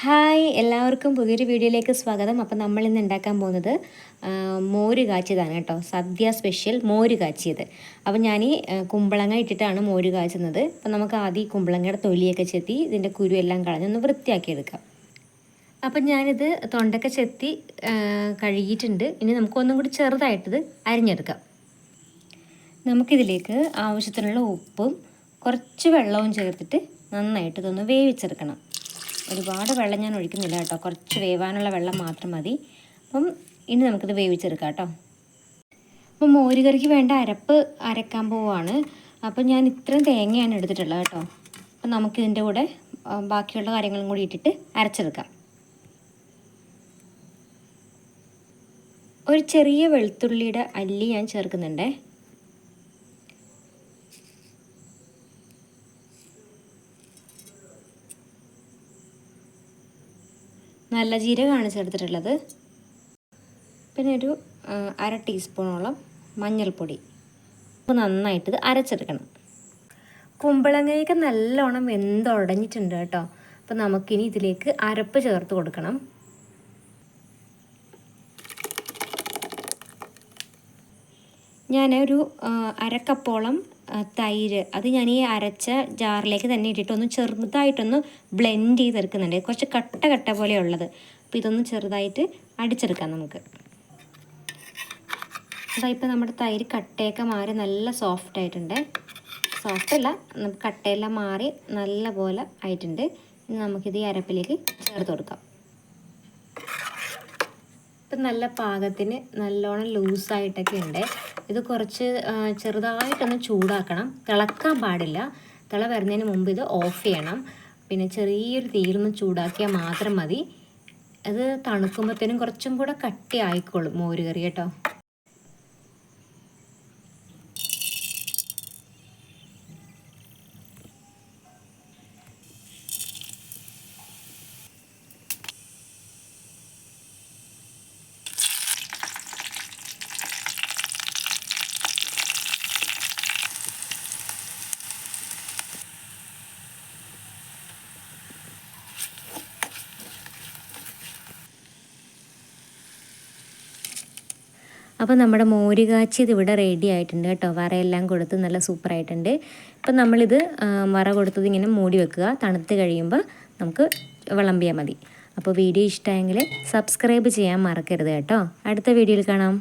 Hi എല്ലാവർക്കും പുതിയൊരു വീഡിയോയിലേക്ക് സ്വാഗതം. അപ്പം നമ്മൾ ഇന്ന് ഉണ്ടാക്കാൻ പോകുന്നത് മോര് കാച്ചിയതാണ് കേട്ടോ. സദ്യ സ്പെഷ്യൽ മോര് കാച്ചിയത്. അപ്പം ഞാൻ ഈ കുമ്പളങ്ങ ഇട്ടിട്ടാണ് മോര് കാച്ചുന്നത്. അപ്പം നമുക്ക് ആദ്യം ഈ കുമ്പളങ്ങയുടെ തൊലിയൊക്കെ ചെത്തി ഇതിന്റെ കുരു എല്ലാം കളഞ്ഞ് ഒന്ന് വൃത്തിയാക്കി എടുക്കാം അപ്പം ഞാനിത് തൊണ്ടൊക്കെ ചെത്തി കഴുകിയിട്ടുണ്ട്. ഇനി നമുക്കൊന്നും കൂടി ചെറുതായിട്ടിത് അരിഞ്ഞെടുക്കാം. നമുക്കിതിലേക്ക് ആവശ്യത്തിനുള്ള ഉപ്പും കുറച്ച് വെള്ളവും ചേർത്തിട്ട് നന്നായിട്ട് ഇതൊന്ന് വേവിച്ചെടുക്കണം. ഒരുപാട് വെള്ളം ഞാൻ ഒഴിക്കുന്നില്ല കേട്ടോ. കുറച്ച് വേവാനുള്ള വെള്ളം മാത്രം മതി. അപ്പം ഇനി നമുക്കിത് വേവിച്ചെടുക്കാം കേട്ടോ. അപ്പം മോരുകറിക്ക് വേണ്ട അരപ്പ് അരക്കാൻ പോവാണ്. അപ്പം ഞാൻ ഇത്രയും തേങ്ങയാണ് എടുത്തിട്ടുള്ളത് കേട്ടോ. അപ്പം നമുക്കിതിന്റെ കൂടെ ബാക്കിയുള്ള കാര്യങ്ങളും കൂടി ഇട്ടിട്ട് അരച്ചെടുക്കാം. ഒരു ചെറിയ വെളുത്തുള്ളിയുടെ അല്ലി ഞാൻ ചേർക്കുന്നുണ്ടേ. നല്ല ജീരകമാണ് ചേർത്തിട്ടുള്ളത്. പിന്നെ ഒരു അര ടീസ്പൂണോളം മഞ്ഞൾപ്പൊടി. അപ്പോൾ നന്നായിട്ട് ഇത് അരച്ചെടുക്കണം. കുമ്പളങ്ങയൊക്കെ നല്ലോണം വെന്തുടഞ്ഞിട്ടുണ്ട് കേട്ടോ. അപ്പോൾ നമുക്കിനി ഇതിലേക്ക് അരപ്പ് ചേർത്ത് കൊടുക്കണം. ഞാൻ ഒരു അരക്കപ്പോളം തൈര്. അത് ഞാൻ ഈ അരച്ച ജാറിലേക്ക് തന്നെ ഇട്ടിട്ട് ഒന്ന് ചെറുതായിട്ടൊന്ന് ബ്ലെൻഡ് ചെയ്തെടുക്കുന്നുണ്ട്. കുറച്ച് കട്ട കട്ട പോലെ ഉള്ളത് അപ്പോൾ ഇതൊന്ന് ചെറുതായിട്ട് അടിച്ചെടുക്കാം നമുക്ക്. അതാ ഇപ്പോൾ നമ്മുടെ തൈര് കട്ടയൊക്കെ മാറി നല്ല സോഫ്റ്റ് ആയിട്ടുണ്ട്. സോഫ്റ്റ് അല്ല നമുക്ക് കട്ടയെല്ലാം മാറി നല്ല പോലെ ആയിട്ടുണ്ട്. ഇനി നമുക്കിത് ഈ അരപ്പിലേക്ക് ചേർത്ത് കൊടുക്കാം. ഇപ്പം നല്ല പാകത്തിന് നല്ലോണം ലൂസായിട്ടൊക്കെ ഉണ്ട്. ഇത് കുറച്ച് ചെറുതായിട്ടൊന്ന് ചൂടാക്കണം. തിളക്കാൻ പാടില്ല. തിള വരുന്നതിന് മുമ്പ് ഇത് ഓഫ് ചെയ്യണം. പിന്നെ ചെറിയൊരു തീയിലൊന്ന് ചൂടാക്കിയാൽ മാത്രം മതി. അത് തണുക്കുമ്പോഴത്തേനും കുറച്ചും കൂടെ കട്ടി ആയിക്കോളും മോര് കറി കേട്ടോ. അപ്പോൾ നമ്മുടെ മോര് കാച്ചിയത് ഇവിടെ റെഡി ആയിട്ടുണ്ട് കേട്ടോ. വറയെല്ലാം കൊടുത്ത് നല്ല സൂപ്പറായിട്ടുണ്ട് ഇപ്പം നമ്മളിത് വറ കൊടുത്തത് ഇങ്ങനെ മൂടി വെക്കുക. തണുത്ത് കഴിയുമ്പോൾ നമുക്ക് വിളമ്പിയാൽ മതി. അപ്പോൾ വീഡിയോ ഇഷ്ടമായെങ്കിൽ സബ്സ്ക്രൈബ് ചെയ്യാൻ മറക്കരുത് കേട്ടോ. അടുത്ത വീഡിയോയിൽ കാണാം.